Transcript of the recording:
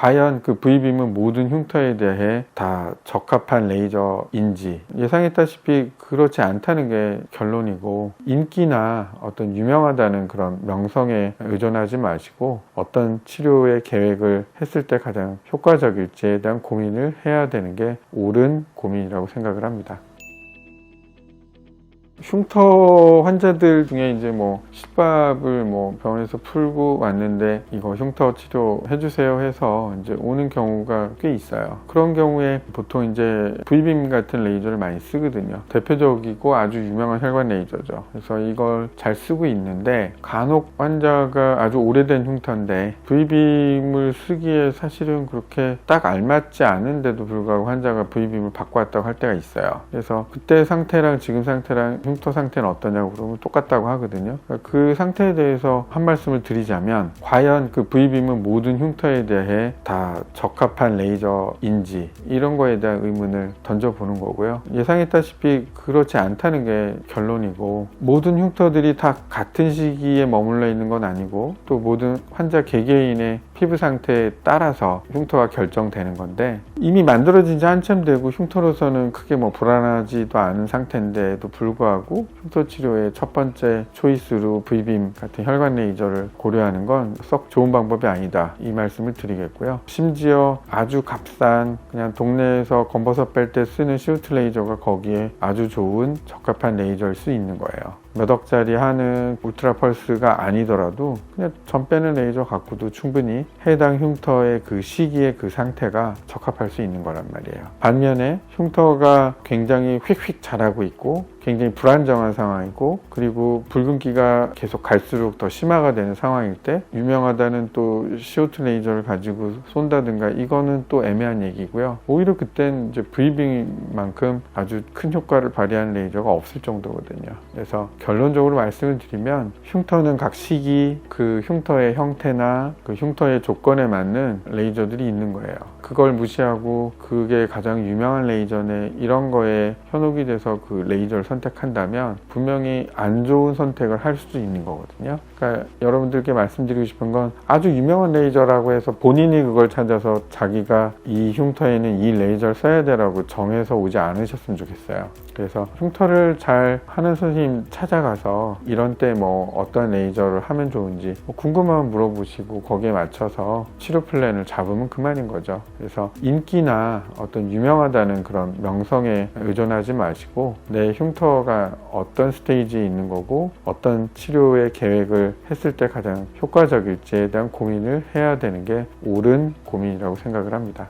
과연 그 V빔은 모든 흉터에 대해 다 적합한 레이저인지 예상했다시피 그렇지 않다는 게 결론이고 인기나 어떤 유명하다는 그런 명성에 의존하지 마시고 어떤 치료의 계획을 했을 때 가장 효과적일지에 대한 고민을 해야 되는 게 옳은 고민이라고 생각을 합니다. 흉터 환자들 중에 이제 뭐 실밥을 뭐 병원에서 풀고 왔는데 이거 흉터 치료 해주세요 해서 이제 오는 경우가 꽤 있어요. 그런 경우에 보통 이제 V빔 같은 레이저를 많이 쓰거든요. 대표적이고 아주 유명한 혈관 레이저죠. 그래서 이걸 잘 쓰고 있는데 간혹 환자가 아주 오래된 흉터인데 V빔을 쓰기에 사실은 그렇게 딱 알맞지 않은데도 불구하고 환자가 V빔을 받고 왔다고 할 때가 있어요. 그래서 그때 상태랑 지금 상태랑 흉터 상태는 어떠냐고 그러면 똑같다고 하거든요. 그러니까 그 상태에 대해서 한 말씀을 드리자면 과연 그 V빔은 모든 흉터에 대해 다 적합한 레이저인지 이런 거에 대한 의문을 던져보는 거고요. 예상했다시피 그렇지 않다는 게 결론이고 모든 흉터들이 다 같은 시기에 머물러 있는 건 아니고 또 모든 환자 개개인의 피부 상태에 따라서 흉터가 결정되는 건데 이미 만들어진 지 한참 되고 흉터로서는 크게 뭐 불안하지도 않은 상태인데도 불구하고 흉터 치료의 첫 번째 초이스로 V빔 같은 혈관 레이저를 고려하는 건 썩 좋은 방법이 아니다 이 말씀을 드리겠고요. 심지어 아주 값싼 그냥 동네에서 검버섯 뺄 때 쓰는 시우트 레이저가 거기에 아주 좋은 적합한 레이저일 수 있는 거예요. 몇 억짜리 하는 울트라 펄스가 아니더라도 그냥 전 빼는 레이저 갖고도 충분히 해당 흉터의 그 시기의 그 상태가 적합할 수 있는 거란 말이에요. 반면에 흉터가 굉장히 휙휙 자라고 있고 굉장히 불안정한 상황이고 그리고 붉은기가 계속 갈수록 더 심화가 되는 상황일 때 유명하다는 또 CO2 레이저를 가지고 쏜다든가 이거는 또 애매한 얘기고요. 오히려 그땐 이제 브이빙만큼 아주 큰 효과를 발휘하는 레이저가 없을 정도거든요. 그래서 결론적으로 말씀을 드리면 흉터는 각 시기 그 흉터의 형태나 그 흉터의 조건에 맞는 레이저들이 있는 거예요. 그걸 무시하고 그게 가장 유명한 레이저네 이런 거에 현혹이 돼서 그 레이저를 선택한다면 분명히 안 좋은 선택을 할 수도 있는 거거든요. 그러니까 여러분들께 말씀드리고 싶은 건 아주 유명한 레이저라고 해서 본인이 그걸 찾아서 자기가 이 흉터에는 이 레이저를 써야 되라고 정해서 오지 않으셨으면 좋겠어요. 그래서 흉터를 잘 하는 선생님 찾아가서 이런 때 뭐 어떤 레이저를 하면 좋은지 뭐 궁금하면 물어보시고 거기에 맞춰서 치료 플랜을 잡으면 그만인 거죠. 그래서 인기나 어떤 유명하다는 그런 명성에 의존하지 마시고 내 흉터가 어떤 스테이지에 있는 거고 어떤 치료의 계획을 했을 때 가장 효과적일지에 대한 고민을 해야 되는 게 옳은 고민이라고 생각을 합니다.